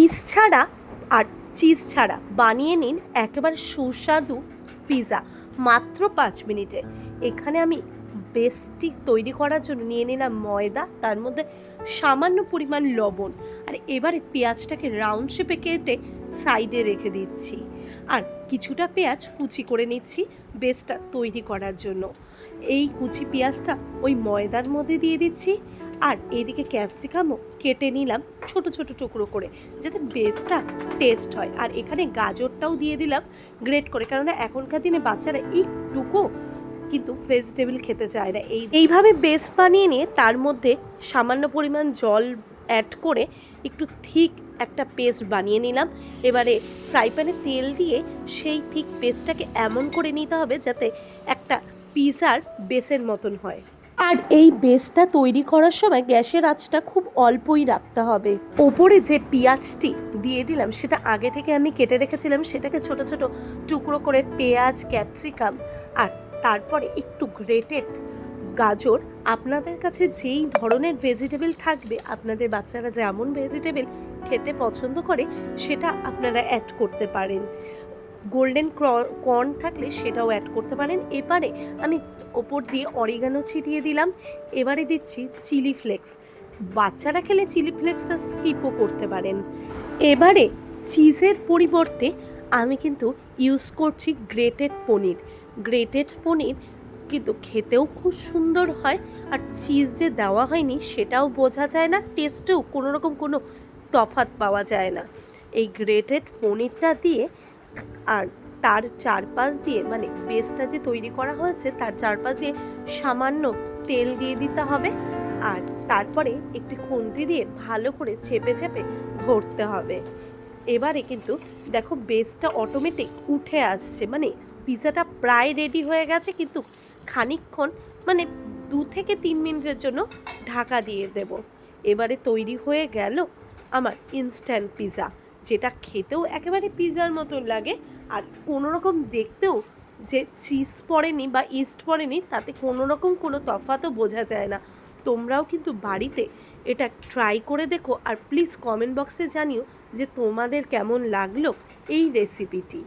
ইস ছাড়া আর চিজ ছাড়া বানিয়ে নিন একেবারে সুস্বাদু পিৎজা মাত্র পাঁচ মিনিটে। এখানে আমি বেসটি তৈরি করার জন্য নিয়ে নিলাম ময়দা, তার মধ্যে সামান্য পরিমাণ লবণ আর এবারে পেঁয়াজটাকে রাউন্ড শেপে কেটে সাইডে রেখে দিচ্ছি। আর কিছুটা পেঁয়াজ কুচি করে নিচ্ছি বেসটা তৈরি করার জন্য। এই কুচি পেঁয়াজটা ওই ময়দার মধ্যে দিয়ে দিচ্ছি আর এইদিকে ক্যাপসিকামও কেটে নিলাম ছোট ছোট টুকরো করে, যাতে বেসটা টেস্ট হয়। আর এখানে গাজরটাও দিয়ে দিলাম গ্রেট করে, কেননা এখনকার দিনে বাচ্চারা একটুকু কিন্তু ভেজিটেবল খেতে চায় না। এই, এইভাবে বেস বানিয়ে নিয়ে তার মধ্যে সামান্য পরিমাণ জল অ্যাড করে একটু থিক একটা পেস্ট বানিয়ে নিলাম। এবারে ফ্রাই প্যানে তেল দিয়ে সেই থিক পেস্টটাকে এমন করে নিতে হবে যাতে একটা পিৎজার বেসের মতন হয়। আর এই বেসটা তৈরি করার সময় গ্যাসের আঁচটা খুব অল্পই রাখতে হবে। ওপরে যে পেঁয়াজটি দিয়ে দিলাম, সেটা আগে থেকে আমি কেটে রেখেছিলাম, সেটাকে ছোট ছোট টুকরো করে পেঁয়াজ, ক্যাপসিকাম আর তারপরে একটু গ্রেটেড গাজর। আপনাদের কাছে যেই ধরনের ভেজিটেবল থাকবে, আপনাদের বাচ্চারা যেমন ভেজিটেবল খেতে পছন্দ করে, সেটা আপনারা অ্যাড করতে পারেন। গোল্ডেন কর্ন থাকলে সেটাও অ্যাড করতে পারেন। এবারে আমি ওপর দিয়ে অরিগানো ছিটিয়ে দিলাম। এবারে দিচ্ছি চিলি ফ্লেক্স বাচ্চারা খেলে চিলি ফ্লেক্সটা স্কিপও করতে পারেন। এবারে চিজের পরিবর্তে আমি কিন্তু ইউজ করছি গ্রেটেড পনির। গ্রেটেড পনির কিন্তু খেতেও খুব সুন্দর হয় আর চিজ যে দেওয়া হয়নি সেটাও বোঝা যায় না। টেস্টেও কোনো রকম কোনো তফাৎ পাওয়া যায় না। এই গ্রেটেড পনিরটা দিয়ে আর তার চারপাশ দিয়ে মানে বেসটা যে তৈরি করা হয়েছে, তার চারপাশ দিয়ে সামান্য তেল দিয়ে দিতে হবে আর তারপরে একটি খুন্তি দিয়ে ভালো করে চেপে চেপে ধরতে হবে। এবারে কিন্তু দেখো বেসটা অটোমেটিক উঠে আসছে মানে পিৎজাটা প্রায় রেডি হয়ে গেছে, কিন্তু খানিকক্ষণ মানে দু থেকে তিন মিনিটের জন্য ঢাকা দিয়ে দেব। এবারে তৈরি হয়ে গেল আমার ইনস্ট্যান্ট পিৎজা যেটা খেতেও একেবারে পিৎজার মতন লাগে আর কোনো রকম দেখতেও যে চিজ পড়েনি বা ইস্ট পড়েনি, তাতে কোনো রকম কোনো তফাতও বোঝা যায় না। তোমরাও কিন্তু বাড়িতে এটা ট্রাই করে দেখো আর প্লিজ কমেন্ট বক্সে জানিও যে তোমাদের কেমন লাগল এই রেসিপিটি।